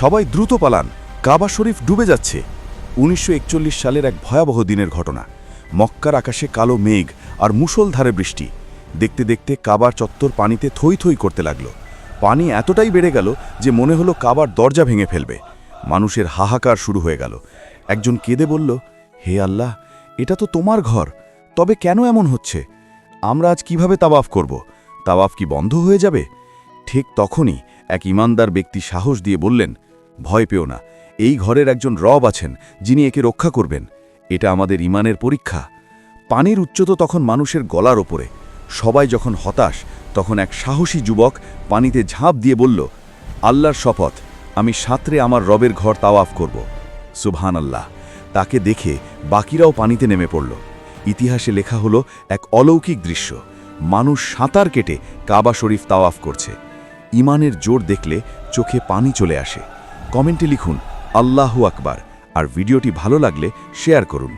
সবাই দ্রুত পালান। কাবা শরীফ ডুবে যাচ্ছে। উনিশশো একচল্লিশ সালের এক ভয়াবহ দিনের ঘটনা। মক্কার আকাশে কালো মেঘ আর মুষলধারে বৃষ্টি। দেখতে দেখতে কাবার চত্বর পানিতে থই থই করতে লাগল। পানি এতটাই বেড়ে গেল যে মনে হলো কাবার দরজা ভেঙে ফেলবে। মানুষের হাহাকার শুরু হয়ে গেল। একজন কেঁদে বলল, হে আল্লাহ, এটা তো তোমার ঘর। তবে কেন এমন হচ্ছে? আমরা আজ কীভাবে তাওয়াফ করব? তাওয়াফ কি বন্ধ হয়ে যাবে? ঠিক তখনই এক ইমানদার ব্যক্তি সাহস দিয়ে বললেন ভয় পেও না। এই ঘরের একজন রব আছেন, যিনি একে রক্ষা করবেন। এটা আমাদের ইমানের পরীক্ষা। পানির উচ্চতা তখন মানুষের গলার ওপরে। সবাই যখন হতাশ, তখন এক সাহসী যুবক পানিতে ঝাঁপ দিয়ে বলল, আল্লাহর শপথ, আমি সাঁতরে আমার রবের ঘর তাওয়াফ করব। সুবহান আল্লাহ তাকে দেখে বাকিরাও পানিতে নেমে পড়ল। ইতিহাসে লেখা হলো, এক অলৌকিক দৃশ্য। মানুষ সাঁতার কেটে কাবা শরীফ তাওয়াফ করছে। ইমানের জোর দেখলে চোখে পানি চলে আসে। কমেন্টে লিখুন আল্লাহু আকবার। আর ভিডিওটি ভালো লাগলে শেয়ার করুন।